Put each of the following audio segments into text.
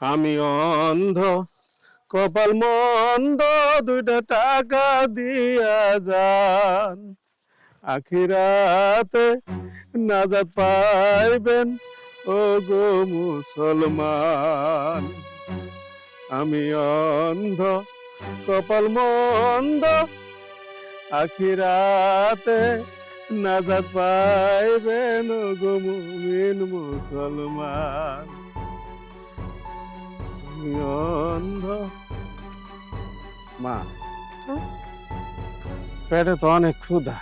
আমি অন্ধ, কপাল মন্দ, দুইটা টাকা দিয়া যান। আখিরাতে নাজাত পাইবেন ও গো মুসলমান। আমি অন্ধ, কপাল মন্দ, আখিরাতে নাজাত পাইবেন ও গো মুমিন মুসলমান। মা হ্যাঁ? পেটে তো অনেক ক্ষুধা।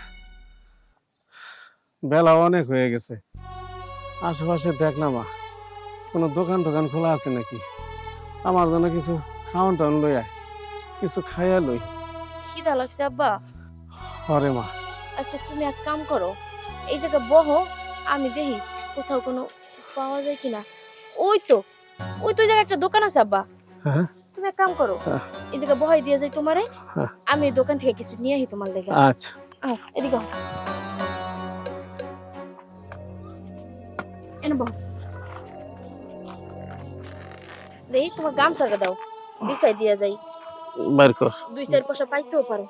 বেলা অনেক হয়ে গেছে। আশেপাশে দেখ না মা কোনো দোকান টোকান খোলা আছে নাকি? আমার জন্য কিছু খাওয়ান টাউন লই আয় কিছু খাইয়া লই। খিদা লাগছে আব্বা। হরে মা। আচ্ছা তুমি এক কাম করো এই জায়গা বহো আমি দেখি কোথাও কোনো কিছু পাওয়া যায় কিনা। ওই তো ওই তো জায়গায় একটা দোকান আছে আব্বা। হ্যাঁ। তুমি এক কাম করো হ্যাঁ। এই জায়গা বহাই দিয়ে যাই তোমারে হ্যাঁ। আমি দোকান থেকে কিছু নিয়ে আহি তোমার লেগে। আচ্ছা। এদিকে এনে বহ। দেই তোমার গামছাটা দাও বিছাই দিয়া যাই। বাইর কর। দুই চার পয়সা পাইতেও পারো।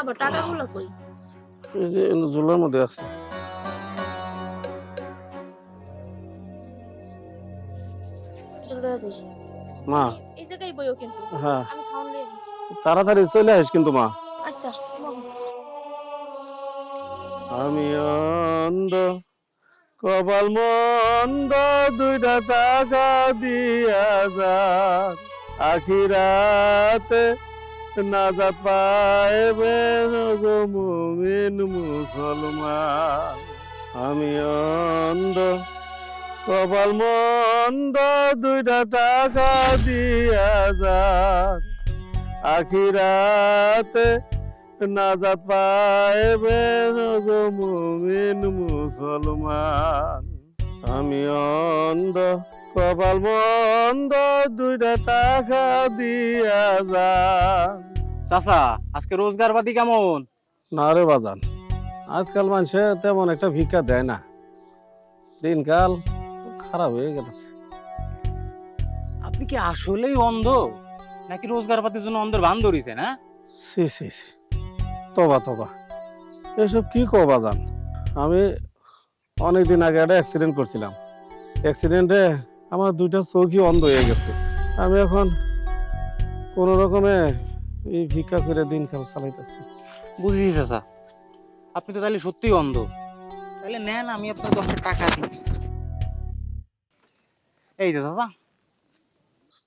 আবার টাকাগুলো কই? ঝুলার মধ্যে আছে। মা। এই জায়গায় বইও কিন্তু। হ্যাঁ। তাড়াতাড়ি চলে আসিস কিন্তু মা। আচ্ছা আমি অন্ধ কপাল মন্দ দুইটা টাকা দিয়া যা। আখিরাতে নাজাত পাইবেন গো মুমিন মুসলমান। আমি অন্ধ, কপাল মন্দ, দুইটা টাকা দিয়া যান আখিরাতে নাজাত পাইবেন গো মুমিন মুসলমান। আমি অন্ধ কপাল বন্ধ দুইটা টাকা দিয়া যান। চাচা আজকে রোজগার পাতি কেমন? না রে বাজান আজকাল মানুষে তেমন একটা ভিক্ষা দেয় না। দিনকাল খারাপ হয়ে গেছে। আপনি কি আসলেই অন্ধ? নাকি রোজগার পাতির জন্য অন্ধের বান ধরিছে না? সি সি সি তবা তবা। এসব কি কো বাজান? আমি অনেকদিন আগে একটা অ্যাক্সিডেন্ট করছিলাম। অ্যাক্সিডেন্টে আমার দুইটা চোখই অন্ধ হয়ে গেছে। আমি এখন কোনো রকমে এই ভিক্ষা করে দিনকাল চালাইতেছি। বুঝেছি চাচা আপনি তো তাহলে সত্যিই অন্ধ। তাহলে নেন আমি আপনার দশটা টাকা দিই। এই তো চাচা।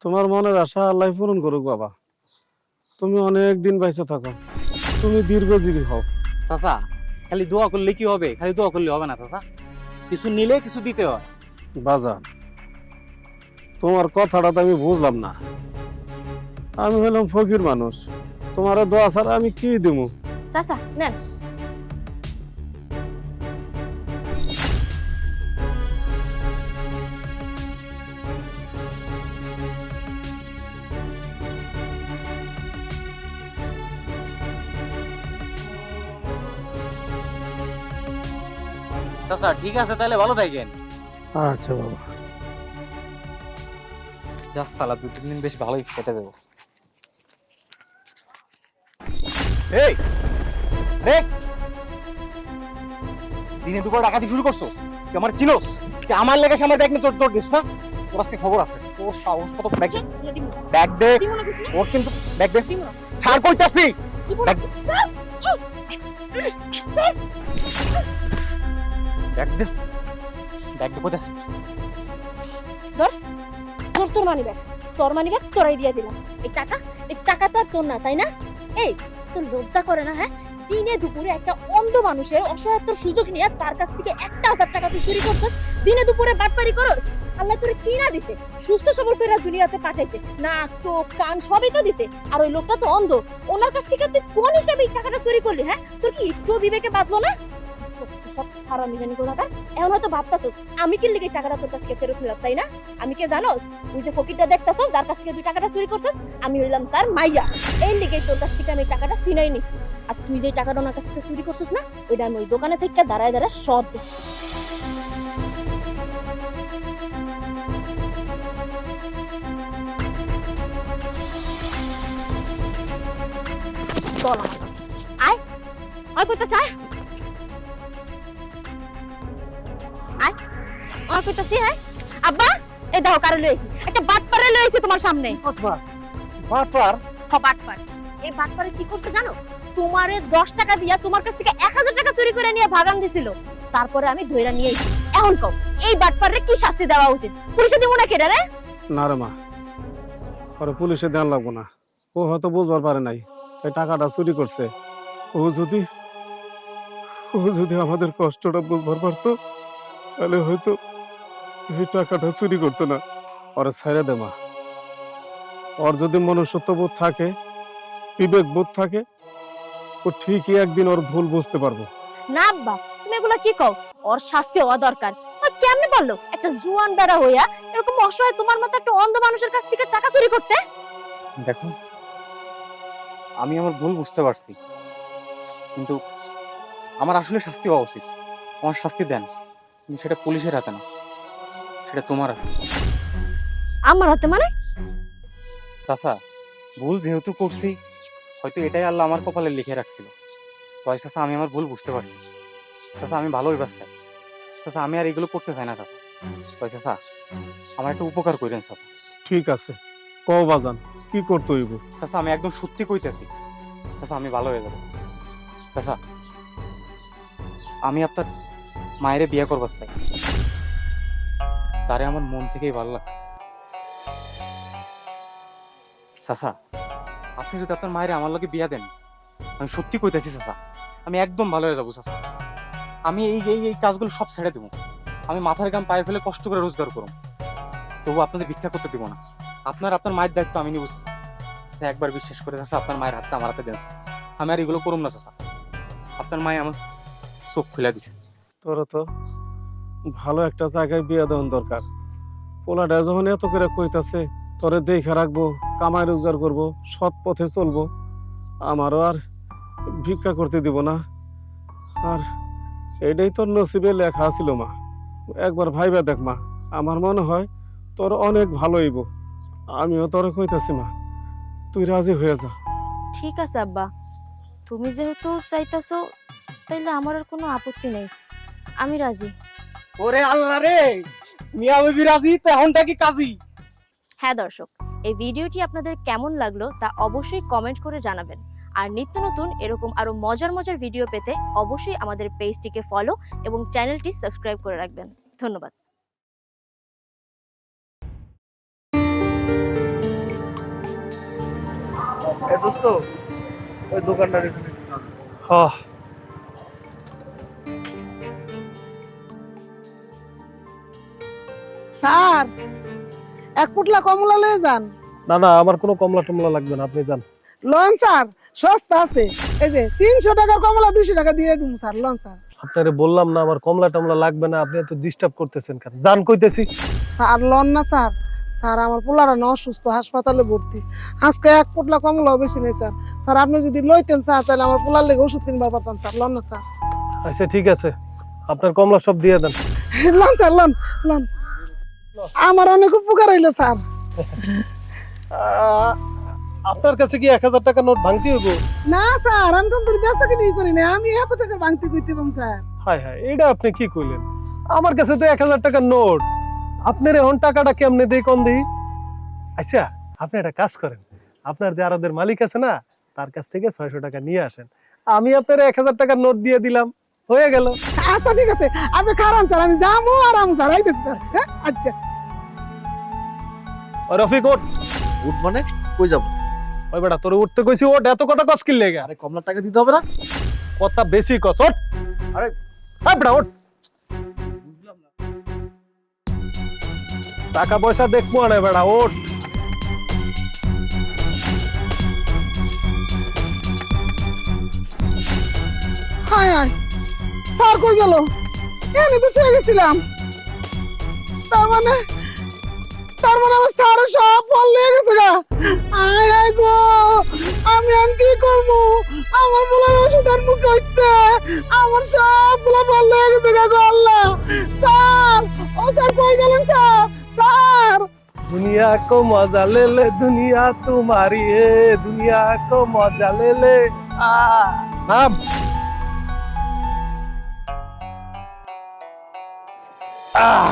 তোমার মনের আশা আল্লাহ পূরণ করুক বাবা। তুমি অনেক দিন বাইসে থাকো। তুমি দীর্ঘজীবী হও। চাচা খালি দোয়া করলে কি হবে? খালি দোয়া করলে হবে না চাচা? কিছু নিলে কিছু দিতে হয়। বাজার তোমার কথাটা তো আমি বুঝলাম না। আমি হলাম ফকির মানুষ। তোমার দোয়া ছাড়া আমি কি দেবো চাচা নেন। চাচা ঠিক আছে তাহলে ভালো থাকেন। আচ্ছা বাবা। যা সালা দু তিন দিন বেশ ভালোই কেটে যাব। এই! দেখ দিনে দুপুর ডাকাতি শুরু করছোস? তুই আমার চিনোস? তুই আমার লেগে আমার ব্যাগ নিয়ে তোর তোর দিস না? তোর আজকে খবর আছে। তোর সাহস কত ব্যাগ দিব। ব্যাগ দে। দিব ওর কিন্তু ব্যাগ দে। ছাড় কইতাছি। ব্যাগ দে। ব্যাগ আর হ্যাঁ? তার কাছ থেকে একটা হাজার টাকা তুই চুরি দিনে দুপুরে কি না সুস্থ সবল করে দুনিয়াতে পাঠাইছে। নাক, চোখ, কান, সবই তো দিছে। আর ওই লোকটা তো অন্ধ। ওনার কাছ থেকে তুই কোন হিসাবে এই টাকাটা চুরি করলি হ্যাঁ? তোর কি একটু বিবেকে বাঁধলো না? সত্যি সব হারামি জানি কোথাকার এখন হয়তো ভাবতাছস আমি কি লিগে টাকাটা তোর কাছ থেকে ফেরত নিলাম তাই না? আমি কে জানোস ওই যে ফকিরটা দেখতাছস যার কাছ থেকে তুই টাকাটা চুরি করছস আমি হইলাম তার মাইয়া। এই লিগে তোর কাছ থেকে আমি টাকাটা সিনাই নিছি। আর তুই যে টাকাটা ওনার কাছ থেকে চুরি করছিস না ওইটা আমি ওই দোকানে থেকে দাঁড়ায় দাঁড়ায় সব দেখছি। আয় আয় কইতাছে? আয় আয় আয় কইতাছি হ্যাঁ? আব্বা এই দেখো কারে লইছি একটা বাটপারে লইছি তোমার সামনে। বারবার হ বাটপার। এই বাটপারে কি করছে জানো? তোমারে দশ টাকা দিয়া তোমার কাছ থেকে এক হাজার টাকা চুরি করে নিয়ে ভাগান দিছিল। তারপরে আমি ধইরা নিয়ে এসেছি এখন কও এই বাটপারে কি শাস্তি দেওয়া উচিত? পুলিশে দিব না কেডা রে না রে মা পরে পুলিশে ধ্যান লাগবো না। ও হয়তো বুঝবার পারে নাই এই টাকাটা চুরি করছে। ও যদি ও যদি আমাদের কষ্টটা বুঝবার পারতো তাহলে হয়তো এই টাকাটা চুরি করতো না। ওরে ছেড়ে দে মা। ওর যদি মনুষ্যত্ব বোধ থাকে বিবেক বোধ থাকে ও ঠিকই একদিন ওর ভুল বুঝতে পারব। না আব্বা তুমি এগুলা কি কও? ওর শাস্তি হওয়া দরকার। কেমনে বলল একটা জুয়ান বেড়া হইয়া এরকম অসহায় তোমার মতো একটা অন্ধ মানুষের কাছ থেকে টাকা চুরি করতে? দেখো আমি আমার ভুল বুঝতে পারছি কিন্তু আমার আসলে শাস্তি হওয়া উচিত। আমার শাস্তি দেন কিন্তু সেটা পুলিশের হাতে না। সেটা তোমার হাতে। আমার হাতে মানে? চাচা ভুল যেহেতু করছি হয়তো এটাই আল্লাহ আমার কপালে লিখে রাখছিল। তাই চাচা আমি আমার ভুল বুঝতে পারছি। চাচা আমি ভালোই বাচ্চা। চাচা আমি আর এগুলো করতে চাই না চাচা। তাই চাচা আমার একটা উপকার করেন চাচা। ঠিক আছে। কও বাজান কি করতে হইব? চাচা আমি একদম সত্যি কইতেছি। চাচা আমি ভালো হয়ে যাব। চাচা আমি আপনার মায়েরে বিয়ে করবার চাই। তারে আমার মন থেকেই ভালো লাগছে। চাচা আপনি যদি আপনার মায়ের আমার লোকে বিয়া দেন, আমি সত্যি কইতেছি চাচা আমি একদম ভালো হয়ে যাব চাচা আমি এই এই এই কাজগুলো সব ছেড়ে দেবো। আমি মাথার গাম পায়ে ফেলে কষ্ট করে রোজগার করব। তবু আপনাদের ভিক্ষা করতে দিব না। আপনার আপনার মায়ের দায়িত্ব আমি নিব চাচা। একবার বিশ্বাস করে চাচা আপনার মায়ের হাতটা আমার হাতে দেন আমি আর এগুলো করুম না চাচা আপনার মায়ে আমার চোখ খুলে দিছে। তোর তো। ভালো একটা জায়গায় বিয়ে দেওয়ার দরকার। পোলাটা যখন এত করে কইতাছে, তোরে দেখে রাখব, কামাই রোজগার করব, সৎ পথে চলবো, আমারও আর ভিক্ষা করতে দিব না। আর এটাই তোর নসিবে লেখা ছিল মা। একবার ভাইবা দেখ মা, আমার মনে হয় তোর অনেক ভালো হইব। আমিও তোরে কইতাছি মা, তুই রাজি হয়ে যা। ঠিক আছে আব্বা। তুমি যেহেতু চাইতাছো, তাইলে আমার আর কোনো আপত্তি নেই। আমি রাজি। ওরে আল্লাহ রে মিয়া বিবি রাজি? তো এখনটা কি কাজী? হ্যাঁ দর্শক এই ভিডিওটি আপনাদের কেমন লাগল তা অবশ্যই কমেন্ট করে জানাবেন। আর নিত্য নতুন এরকম আরও মজার মজার ভিডিও পেতে অবশ্যই আমাদের পেজটিকে ফলো এবং চ্যানেলটি সাবস্ক্রাইব করে রাখবেন। ধন্যবাদ। এ দোস্ত ওই দোকানটা রেখে হ্যাঁ স্যার এক পুটলা কমলা লয়ে যান। না না আমার কোনো কমলা টমলা লাগবে না আপনি যান। লন স্যার সস্তা আছে। এই যে তিনশো টাকার কমলা দুইশো টাকা দিয়ে দিন স্যার লন স্যার। আপনারে বললাম না আমার কমলা টমলা লাগবে না আপনি এত ডিস্টার্ব করতেছেন কেন? যান কইতেছি। স্যার লন না স্যার। স্যার আমার পোলারা না অসুস্থ হাসপাতালে ভর্তি। আজকে এক পুটলা কমলাও বেশি নেই স্যার। স্যার আপনি যদি লইতেন স্যার তাহলে আমার পোলার লেগে ওষুধ কিনবার পারতাম স্যার লন না স্যার। আচ্ছা ঠিক আছে। আপনার কমলা সব দিয়ে দেন। লন স্যার লন লন। আমার অনেক উপকার হইল স্যার। আপনার কাছে কি এক হাজার টাকা নোট ভাঙতি হইব? না স্যার আমি তো বেসা কিনি করি না আমি এত টাকা ভাঙতে কইতে পাম স্যার। হায় হায় এটা আপনি কি কইলেন? আমার কাছে তো এক হাজার টাকার নোট। আপনার এখন টাকাটা কেমনে দেই কম দিই? আচ্ছা আপনি একটা কাজ করেন। আপনার যে আরদের মালিক আছে না তার কাছ থেকে ছয়শো টাকা নিয়ে আসেন। আমি আপনার এক হাজার টাকার নোট দিয়ে দিলাম। হয়ে গেল। আচ্ছা ঠিক আছে। আপনি খারান স্যার আমি যাব আর আমি স্যার। আইতেছি স্যার। হ্যাঁ? আচ্ছা। রফিক ওট উঠ মানে? কই যাব? ওই বেটা তোর উঠতে কইছি ওট এত কথা কস কিনলে গা আরে কমলার টাকা দিতে হবে না? কথা বেশি কস ওট আরে। হ্যাঁ বেটা ওট বুঝলাম টাকা পয়সা দেখব না বেটা ওট হায় হায়। স্যার কই গেল? এনে তো চলে গেছিলাম। তার মানে তার মানে আমার সারা সব ফল লেগে গেছে গা। আয় আয় গো, আমি আর কি করব? আমার বলার ওষুধ আর মুখে হইতে। আমার সব বলা ফল নিয়ে গেছে গা গো আল্লাহ। স্যার, ও স্যার কই গেলেন স্যার? স্যার। দুনিয়া কো মজা লে লে, দুনিয়া তোমারি হে। দুনিয়া কো মজা লে লে। আ। আহ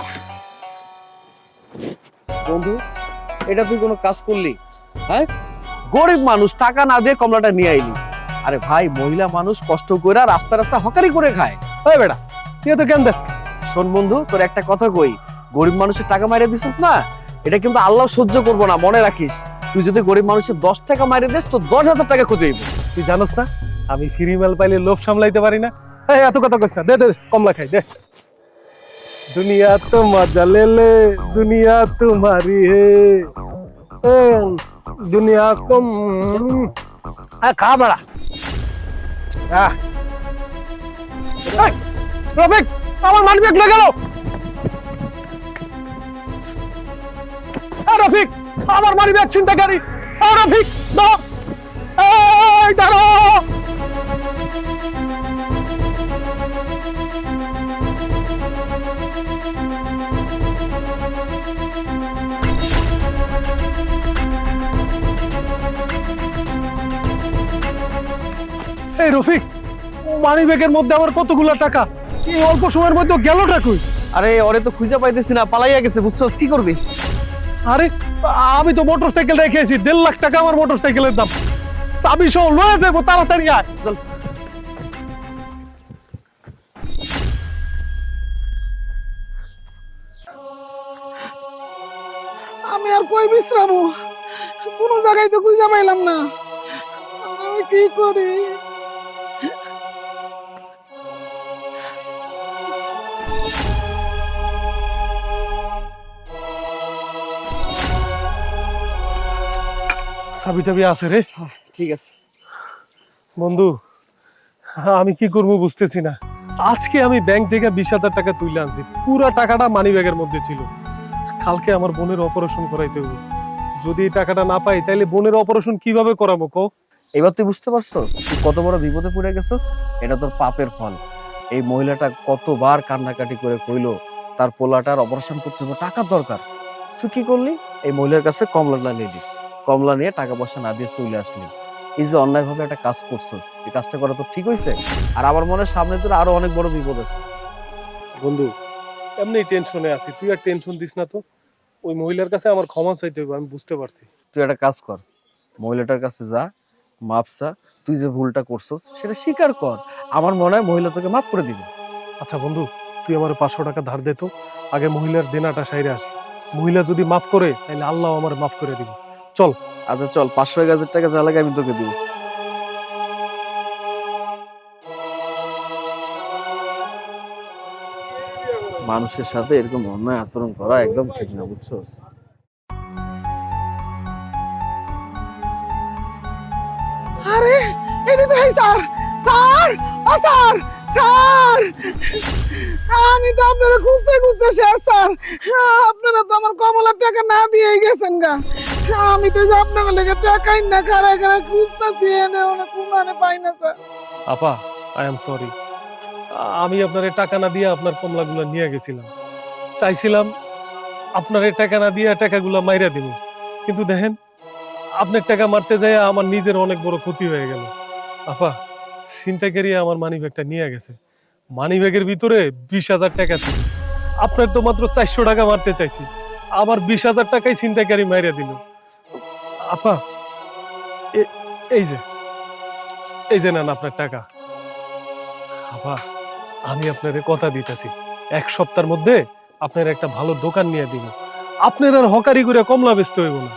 বন্ধু এটা তুই কোনো কাজ করলি? হ্যাঁ? গরিব মানুষ টাকা না দিয়ে কমলাটা নিয়ে আইলি। আরে ভাই মহিলা মানুষ কষ্ট করে রাস্তা রাস্তা হকারি করে খায়। ওই বেটা তুই তো কেন দেখ শোন বন্ধু তোর একটা কথা কই। গরিব মানুষের টাকা মারিয়ে দিছিস না? এটা কিন্তু আল্লাহ সহ্য করব না মনে রাখিস। তুই যদি গরিব মানুষের দশ টাকা মারিয়ে দিস তো দশ হাজার টাকা ক্ষতি হইব। তুই জানোস না আমি ফ্রি মাল পাইলে লোভ সামলাইতে পারি না। এত কথা কইস না দে দে কমলা খাই দে। দুনিয়া তো মজা ले ले दुनिया तुम्हारी है ए, दुनिया को हम्म, आ, खा बड़ा আহ। এই, রফিক আমার মানি ব্যাগ লেগে গেল এ, রফিক আমার মানি ব্যাগ চিন্তাকারী এ, রফিক দাও এই দাঁড়ো এই রফিক মানি ব্যাগের মধ্যে আমার কতগুলো টাকা? এই অল্প সময়ের মধ্যে গেল কই? আরে ওরে তো খুঁজে পাইতেছি না পালাইয়া গেছে বুঝছস কি করবি? আরে আমি তো মোটর সাইকেল রেখেছি দেড় লাখ টাকা আমার মোটর সাইকেলের দাম। চাবি সহ লয়ে যাব তাড়াতাড়ি আয়। চল। আমি আর কই বিশ্রামো? কোনো জায়গায় তো খুঁজে পাইলাম না। আমি কি করি? চাবি টাবি আছে রে। ঠিক আছে। বন্ধু আমি কি করব বুঝতেছি না। আজকে আমি ব্যাংক থেকে বিশ হাজার টাকা তুলে আনছি। পুরা টাকাটা মানি ব্যাগের মধ্যে ছিল। কালকে আমার বোনের অপারেশন করাইতে হবে। যদি এই টাকাটা না পাই তাহলে বোনের অপারেশন কীভাবে করাবো কও? এবার তুই বুঝতে পারছস তুই কত বড় বিপদে পড়ে গেছস? এটা তোর পাপের ফল। এই মহিলাটা কতবার কান্নাকাটি করে কইলো তার পোলাটার অপারেশন করতে হবে টাকার দরকার। তুই কি করলি? এই মহিলার কাছে কমলা নিলি কমলা নিয়ে টাকা পয়সা না দিয়ে চলে আসলি। এই যে অন্যায়ভাবে একটা কাজ করছস এই কাজটা করা তো ঠিক হয়েছে? আর আমার মনে হয় সামনে তোর আরও অনেক বড় বিপদ আছে। বন্ধু এমনি টেনশনে আছি। তুই আর টেনশন দিস না তো। ওই মহিলার কাছে আমার ক্ষমা চাইতে হবে আমি বুঝতে পারছি। তুই একটা কাজ কর। মহিলাটার কাছে যা মাপসা তুই যে ভুলটা করছস সেটা স্বীকার কর। আমার মনে হয় মহিলা তোকে মাফ করে দিবে। আচ্ছা বন্ধু তুই আমার পাঁচশো টাকা ধার দে তো। আগে মহিলার দেনাটা সাইরে আসি। মহিলা যদি মাফ করে তাহলে আল্লাহ আমার মাফ করে দিবে। আচ্ছা চল পাঁচশো এক হাজার টাকা যা লাগে আমি তোকে দিব। মানুষের সাথে এরকম অন্যায় আচরণ করা একদম ঠিক না বুঝছস? আরে এটা তো স্যার স্যার ও স্যার স্যার। আমি তো আপনারা খুঁজতে খুঁজতে শেষ স্যার। আপনারা তো আমার কমলার টাকা না দিয়ে গেছেন গা। আমি তো আপনার লেগে টাকাই না খারা খারা খুঁজতেছি, এনে ওনে কোনানে পাই না, স্যার। আপা আই এম সরি আমি আপনার টাকা না দিয়ে আপনার কমলাগুলো নিয়ে গেছিলাম। চাইছিলাম আপনার টাকা না দিয়ে টাকাগুলো মাইরা দিব কিন্তু দেখেন, আপনার টাকা মারতে যায় আমার নিজের অনেক বড় ক্ষতি হয়ে গেল। আপা, ছিনতাইকারী আমার মানি ব্যাগটা নিয়ে গেছে। মানি ব্যাগের ভিতরে বিশ হাজার টাকা ছিল। আপনার তো মাত্র চারশো টাকা মারতে চাইছি। আমার বিশ হাজার টাকাই ছিনতাইকারী মাইরা দিল। আপা এই যে এই যে নেন আপনার টাকা। আপা আমি আপনারে কথা দিতেছি। এক সপ্তাহের মধ্যে আপনার একটা ভালো দোকান নিয়ে দিব। আপনার আর হকারি করে কমলা ব্যস্ত হইব না।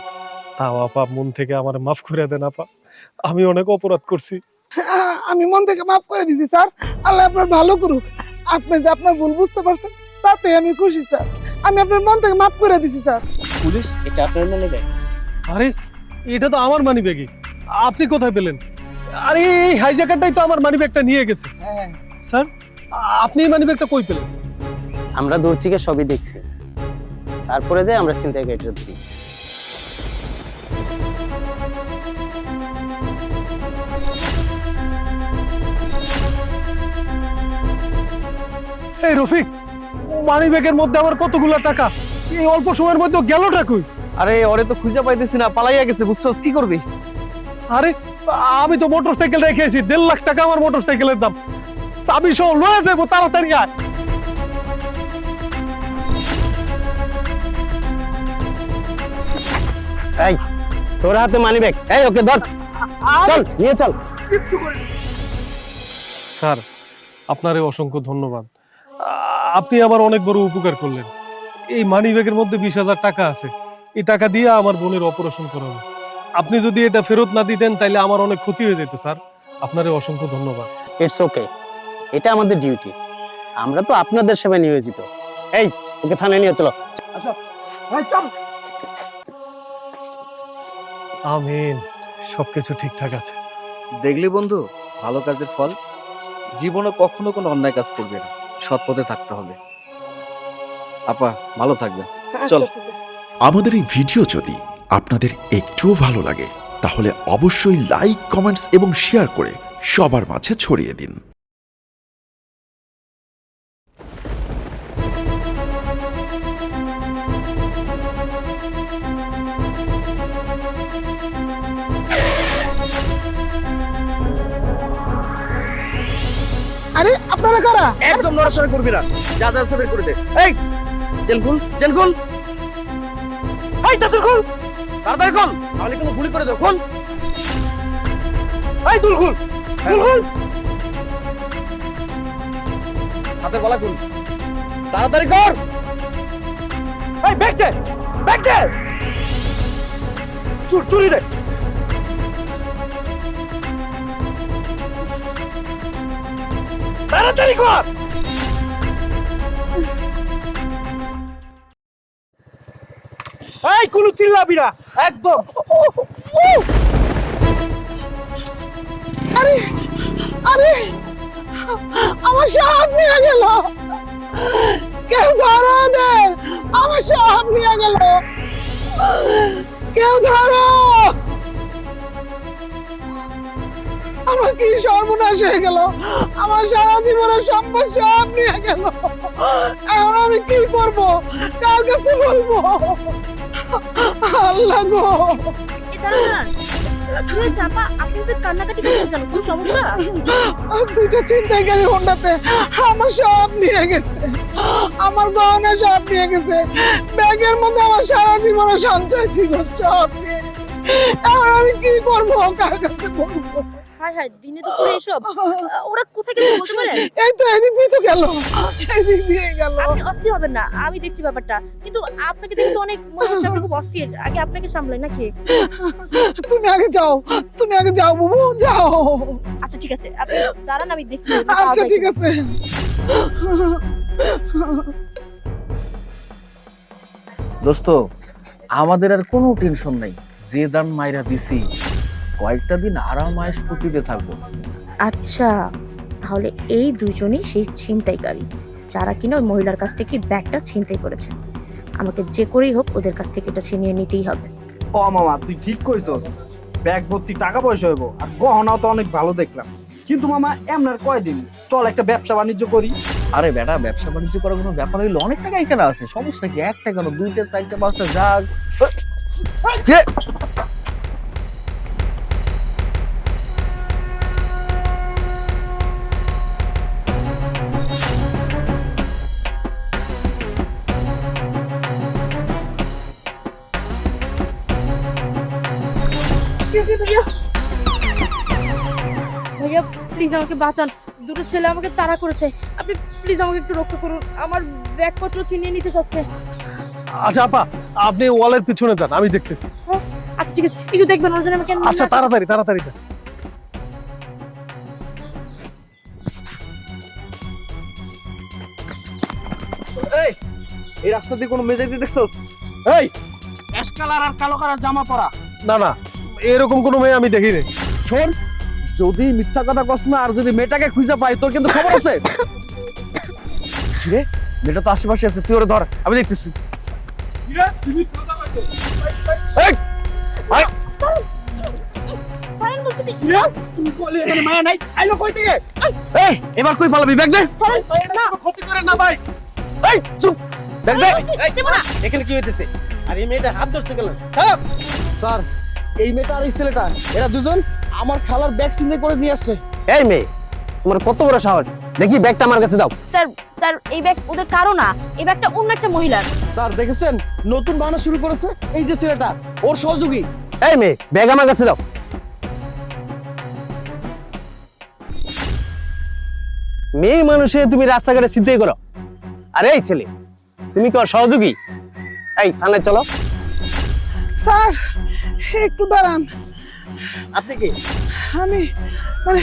তাও আপা মন থেকে আমার মাফ করে দেন আপা। আমি অনেক অপরাধ করছি। আমি মন থেকে মাফ করে দিছি স্যার। আল্লাহ আপনার ভালো করুক। আপনি যে আপনার ভুল বুঝতে পারছেন তাতে আমি খুশি স্যার। আমি আপনার মন থেকে মাফ করে দিছি স্যার। পুলিশ এটা আপনার মনে দেয় আরে এটা তো আমার মানি ব্যাগই আপনি কোথায় পেলেন? আরে এই হাইজাকারটাই তো আমার মানি ব্যাগটা নিয়ে গেছে। স্যার আপনি এই মানি ব্যাগটা কই পেলেন? আমরা দূর থেকে সবই দেখছি। তারপরে যাই আমরা চিন্তায় কেটে ধরি এই রফিক মানি ব্যাগের মধ্যে আমার কতগুলো টাকা? এই অল্প সময়ের মধ্যে গেলটা কই আরে ওরে তো খুঁজে পাইতেছি না পালাইয়া গেছে বুঝছস? কি করবি? আরে আমি তো মোটর সাইকেল রেখেছি দেড় লাখ টাকা আমার মোটর সাইকেলের দাম। চাবি সহ লয়ে যাব তাড়াতাড়ি আয়। এই তোর হাতে মানি ব্যাগ এই ওকে ধর। চল নিয়ে চল। স্যার আপনারে অসংখ্য ধন্যবাদ। আপনি আমার অনেক বড় উপকার করলেন। এই মানি ব্যাগের মধ্যে বিশ হাজার টাকা আছে। এই টাকা দিয়ে আমার বোনের অপারেশন করাবো। আপনি যদি এটা ফেরত না দিতেন তাহলে আমার অনেক ক্ষতি হয়ে যেত স্যার। আপনারে অসংখ্য ধন্যবাদ। ইটস ওকে এটা আমাদের ডিউটি আমরা তো আপনাদের সেবায় নিয়োজিত। এই ওকে থানায় নিয়ে চলো। আমিন। সবকিছু ঠিকঠাক আছে। দেখলি বন্ধু ভালো কাজের ফল। জীবনে কখনো কোনো অন্যায় কাজ করবে না। সৎ পথে থাকতে হবে। আপা ভালো থাকবে চল। আমাদের এই ভিডিও যদি আপনাদের একটুও ভালো লাগে তাহলে অবশ্যই লাইক কমেন্টস এবং শেয়ার করে সবার মাঝে ছড়িয়ে দিন। আরে আপনারা কারা? একদম নড়াচড়া করবি না। যা যা বের করে দে। এই এই তাড়াতাড়ি খুল। তাড়াতাড়ি খুল। তাহলে কিন্তু গুলি করে দেব খুল। এই দুল খুল। দুল খুল। হাতের গলা। খুল তাড়াতাড়ি কর। এই ব্যাগ দে ব্যাগ দে। চুর চুরি দে। তাড়াতাড়ি কর। এই, কোনো চিল্লাবি না, একদম। আরে আরে, আমার সব নিয়ে গেল। কেউ ধরো ওদের, আমার সব নিয়ে গেল। কেউ ধরো। আমার কি সর্বনাশ হয়ে গেল? আমার সারা জীবনের সম্পদ সব নিয়ে গেল। এখন আমি কি করব? কার কাছে বলব? আল্লাহ গো। আপা? আপনি তো কান্নাকাটি করছেন কেন? কোনো সমস্যা? দুইটা ছিনতাইকারী হোন্ডাতে আমার সব নিয়ে গেছে। আমার গহনা সব নিয়ে গেছে। ব্যাগের মধ্যে আমার সারা জীবনের সঞ্চয় ছিল সব নিয়ে। এখন আমি কি করব? কার কাছে বলব হায় হায় দিনে দুপুরে এসব ওরা কোথায় গেছে বলতে পারেন? এই তো এদিক দিয়ে তো গেল। এদিক দিয়ে গেল। আপনি অস্থির হবেন না আমি দেখছি ব্যাপারটা। কিন্তু আপনাকে দেখতে অনেক মনে হচ্ছে আপনি খুব অস্থির। আগে আপনাকে সামলাই নাকি? তুমি আগে যাও তুমি আগে যাও বাবু যাও। আচ্ছা ঠিক আছে আপনি দাঁড়ান আমি দেখছি। আচ্ছা ঠিক আছে। দোস্ত আমাদের আর কোনো টেনশন নাই। যে দান মাইরা দিছি কয়েকটা দিন আরাম আয়েস থাকব। আচ্ছা তাহলে এই দুজনই সেই ছিনতাইকারী যারা কিনা ওই মহিলার কাছ থেকে ব্যাগটা ছিনতাই করেছে। আমাকে যে করেই হোক ওদের কাছ থেকে এটা ছিনিয়ে নিতেই হবে। ও মামা তুই ঠিক কইছস ব্যাগ ভর্তি টাকা পয়সা হইব আর গহনাও তো অনেক ভালো দেখলাম। কিন্তু মামা এমনার কয়দিন? চল একটা ব্যবসা বাণিজ্য করি। আরে বেটা ব্যবসা বাণিজ্য করার কোনো ব্যাপার হইল? অনেক টাকা এখানে আছে। সমস্যা কি? একটা কেন? দুইটা চারটা পাঁচটা যাক। আমাকে বাঁচান। দুটো ছেলে আমাকে তাড়া করেছে। আপনি প্লিজ আমাকে একটু রক্ষা করুন। আমার ব্যাগপত্র ছিনিয়ে নিতে চাচ্ছে আচ্ছা আপা আপনি ওয়ালের পিছনে যান আমি দেখতেছি। আচ্ছা ঠিক আছে। একটু দেখবেন ওর জন্য আমাকে আচ্ছা তাড়াতাড়ি তাড়াতাড়ি যান। এই এই রাস্তা দিয়ে কোনো মেজাজ দেখছস? এই! অ্যাশ কালার আর কালো কালার জামা পরা। না না এরকম কোনো মেয়ে আমি দেখিনি। শোন যদি মিথ্যা কথা কস না আর যদি মেয়েটাকে খুঁজে পাই তোর কিন্তু খবর আছে? মেয়েটা তো আশেপাশে আছে তুই ওরে ধর আমি দেখতেছি। এবার কই পালাবি? ব্যাগ দে। ছাড়েন। না এই চুপ! ব্যাগ দে। বলছি, দেবো না। এখানে কি হইতেছে? আর এই মেয়েটা হাত ধরতে গেল স্যার এই মেয়েটা আর এই ছেলেটা এরা দুজন? আমার খালার ব্যাগ চিন্তা করে নিয়ে আসছে। এই মেয়ে তোমার কত বড় সাহস? দেখি ব্যাগটা আমার কাছে দাও। স্যার স্যার এই ব্যাগ ওদের কারও না এই ব্যাগটা অন্য একটা মহিলার। স্যার দেখেছেন? নতুন বানানো শুরু করেছে এই যে ছেলেটা ওর সহযোগী। এই মেয়ে ব্যাগ আমার কাছে দাও। মেয়ে মানুষে তুমি রাস্তাঘাটে চিন্তাই করো। আরে এই ছেলে তুমি কি ওর সহযোগী? এই থানায় চলো। স্যার একটু দাঁড়ান। আপনি কি? আমি মানে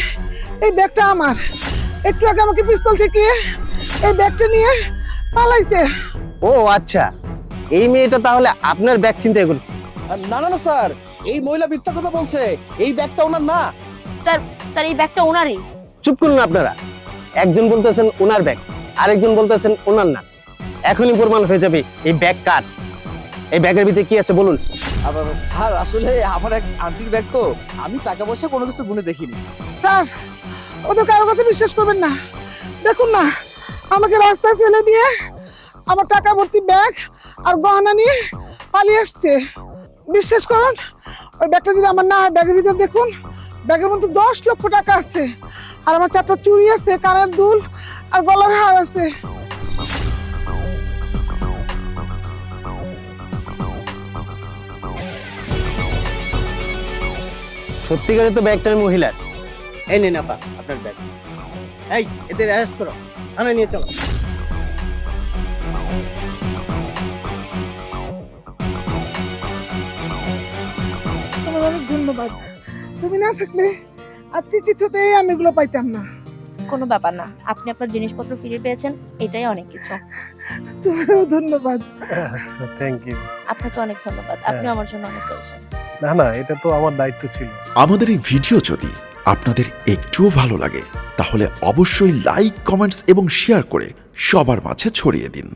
এই ব্যাগটা আমার। একটু আগে আমাকে পিস্তল থেকে এই ব্যাগটা নিয়ে পালাইছে। ও আচ্ছা। এই মেয়েটা তাহলে আপনার ব্যাগ চিন্তাই করেছে? না না না স্যার। এই মহিলা মিথ্যা কথা বলছে। এই ব্যাগটা ওনার না। স্যার স্যার এই ব্যাগটা ওনারই। চুপ করুন আপনারা। একজন বলতেছেন ওনার ব্যাগ আরেকজন বলতেছেন ওনার না। এখনই প্রমাণ হয়ে যাবে এই ব্যাগ কার? এই ব্যাগের ভিতরে কি আছে বলুন? স্যার আসলে আমার এক আন্টির ব্যাগ তো। আমি টাকা পয়সা কোনো কিছু গুনে দেখিনি। স্যার ওদের কারও কথা বিশ্বাস করবেন না। দেখুন না আমাকে রাস্তায় ফেলে দিয়ে আমার টাকা ভর্তি ব্যাগ আর গহনা নিয়ে পালিয়ে আসছে। বিশ্বাস করুন ওই ব্যাগটা যদি আমার না হয় ব্যাগের ভিতরে দেখুন ব্যাগের মধ্যে দশ লক্ষ টাকা আছে। আর আমার চারটা চুড়ি আছে কানের দুল আর গলার হার আছে। সত্যিকারে তো ব্যাগটা আমি মহিলার। এই নিন আপা আপনার ব্যাগ। এই এতে অ্যারেস্ট করো। আমি নিয়ে চলো। তোমার অনেক ধন্যবাদ। তুমি না থাকলে আজকে কিছুতেই আমি এগুলো পাইতাম না। কোনো ব্যাপার না। আপনি আপনার জিনিসপত্র ফিরে পেয়েছেন এটাই অনেক কিছু। তোমারও ধন্যবাদ। থ্যাংক ইউ আপনাকে অনেক ধন্যবাদ। আপনি আমার জন্য অনেক করেছেন। না না এটা তো আমার দায়িত্ব ছিল। আমাদের এই ভিডিও যদি আপনাদের একটুও ভালো লাগে তাহলে অবশ্যই লাইক কমেন্টস এবং শেয়ার করে সবার মাঝে ছড়িয়ে দিন।